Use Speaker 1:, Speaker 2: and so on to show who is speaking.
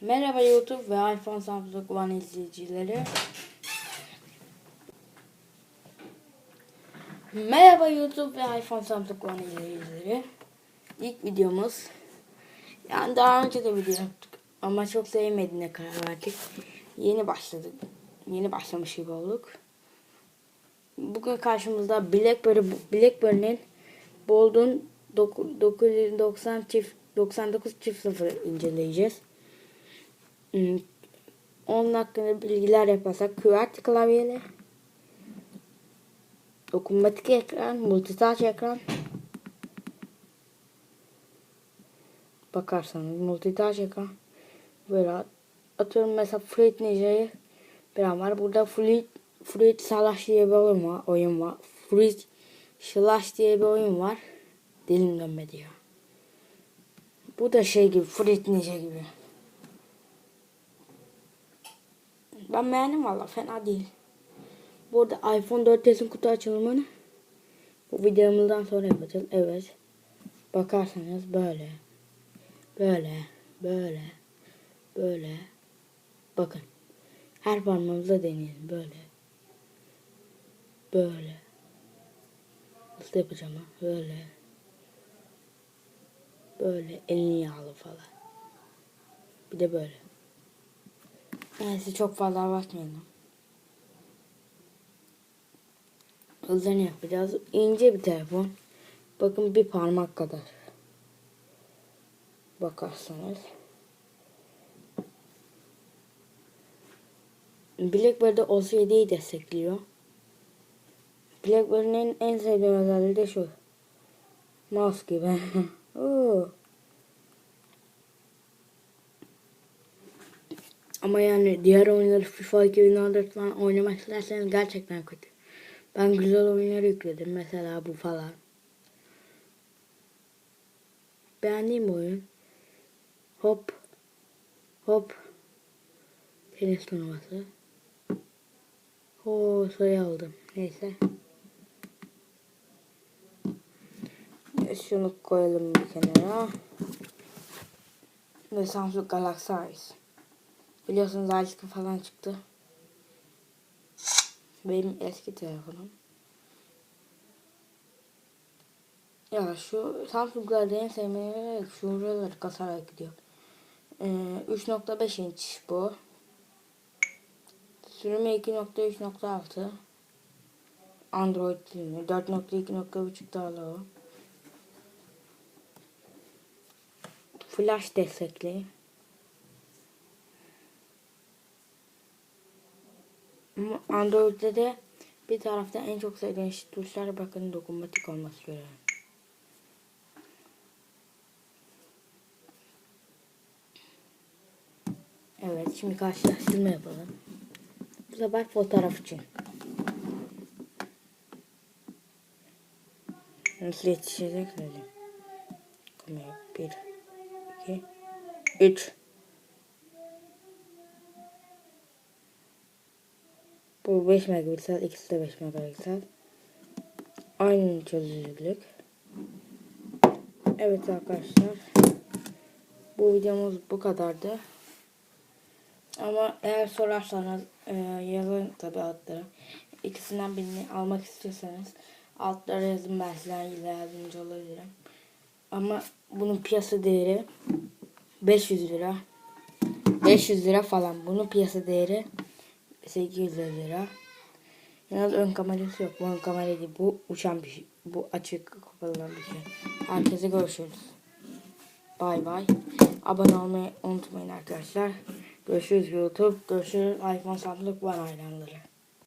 Speaker 1: Merhaba YouTube ve iPhone Samsung One izleyicileri. Merhaba YouTube ve iPhone Samsung One izleyicileri. İlk videomuz. Yani daha önce de video yaptık ama çok sevmediğine karar verdik. Yeni başladık. Yeni başlamış gibi olduk. Bugün karşımızda BlackBerry BlackBerry'nin Bold'un 990 çift 99 çift sıfır inceleyeceğiz. Hmm, Onun hakkında bilgiler yaparsak QWERTY klavyeli, dokunmatik ekran, multitouch ekran. Bakarsanız multitouch ekran. Böyle atıyorum mesela Fruit Ninja'yı an var. Burada Fruit, Fruit Slash diye bir oyun var. Oyun var. Fruit Slash diye bir oyun var. Dilim dönmedi ya. Bu da şey gibi Fruit Ninja gibi. Ben beğendim valla fena değil. Bu arada iPhone 4s'in kutu açılımını bu videomuzdan sonra yapacağız. Evet. Bakarsanız böyle. Böyle. Böyle. Böyle. Bakın. Her parmağımızla deneyelim. Böyle. Böyle. Nasıl yapacağım ha? Böyle. Böyle. Elini yağlı falan. Bir de böyle. Neyse çok fazla abartmayalım. Hızlarını yapacağız. İnce bir telefon. Bakın bir parmak kadar. Bakarsanız. BlackBerry'de OS 7'yi destekliyor. BlackBerry'nin en sevdiğim özelliği de şu. Mouse gibi. Oo. Ama yani diğer oyunları FIFA 2014 falan oynamak isterseniz gerçekten kötü. Ben güzel oyunları yükledim. Mesela bu falan. Beğendiğim oyun. Hop. Hop. Tenis turnuvası. Oo sayı aldım. Neyse. Şunu koyalım bir kenara. Ve Samsung Galaxy S. Biliyorsunuz artık falan çıktı. Benim eski telefonum. Ya şu Samsung'larda en sevmeye şuraları kasarak gidiyor. Ee, 3.5 inç bu. Sürümü 2.3.6. Android dilini 4.2.5 daha o. Flash destekli. Android'de de bir tarafta en çok sevdiğim şey tuşlar bakın dokunmatik olması göre. Evet şimdi karşılaştırma yapalım. Bu sefer fotoğraf için. Nasıl yetişecek söyleyeyim. Kamera 1, 2, Bu 5 megapiksel, ikisi de 5 megapiksel. Aynı çözünürlük. Evet arkadaşlar. Bu videomuz bu kadardı. Ama eğer sorarsanız e, yazın tabi altlara. İkisinden birini almak istiyorsanız altlara yazın ben size yardımcı olabilirim. Ama bunun piyasa değeri 500 lira. 500 lira falan. Bunun piyasa değeri 800 lira. Yalnız ön kamerası yok. Bu ön kamera değil. Bu uçan bir şey. Bu açık kapalı bir şey. Herkese görüşürüz. Bay bay. Abone olmayı unutmayın arkadaşlar. Görüşürüz YouTube. Görüşürüz iPhone Samsung One hayranları.